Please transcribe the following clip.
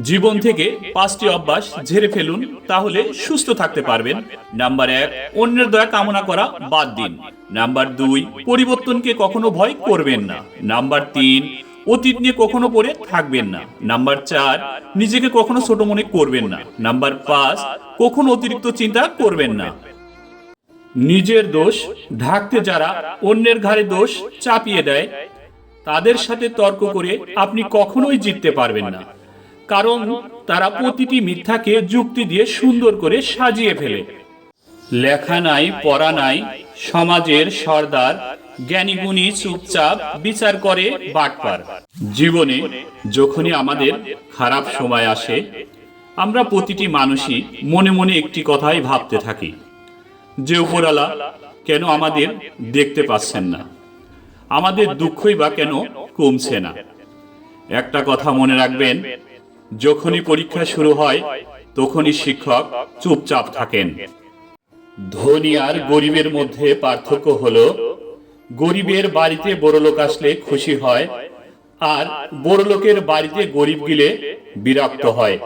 জীবন থেকে পাঁচটি অভ্যাস ঝেড়ে ফেলুন, তাহলে সুস্থ থাকতে পারবেন। নাম্বার এক, অন্যের দয়া কামনা করা বাদ দিন। নাম্বার দুই, পরিবর্তনকে কখনো ভয় করবেন না। নাম্বার তিন, অতীত নিয়ে কখনো পড়ে থাকবেন না। নাম্বার চার, নিজেকে কখনো ছোট মনে করবেন না। নাম্বার পাঁচ, কখনো অতিরিক্ত চিন্তা করবেন না। নিজের দোষ ঢাকতে যারা অন্যের ঘাড়ে দোষ চাপিয়ে দেয়, তাদের সাথে তর্ক করে আপনি কখনোই জিততে পারবেন না। কারণ তারা প্রতিটি মিথ্যাকে যুক্তি দিয়ে সুন্দর করে সাজিয়ে ফেলে। লেখা নাই, পড়া নাই, সমাজের সর্দার, জ্ঞানীগুণী চুপচাপ বিচার করে বাটপার। জীবনে যখনই আমাদের খারাপ সময় আসে, আমরা প্রতিটি মানুষই মনে মনে একটি কথাই ভাবতে থাকি, যে উপরালা কেন আমাদের দেখতে পাচ্ছেন না? আমাদের দুঃখই বা কেন কমছে না? একটা কথা মনে রাখবেন যখনই পরীক্ষা শুরু হয়, তখনই শিক্ষক চুপচাপ থাকেন। ধনী আর গরিবের মধ্যে পার্থক্য হল, গরিবের বাড়িতে বড়লোক আসলে খুশি হয়, আর বড়লোকের বাড়িতে গরিব গিলে বিরক্ত হয়।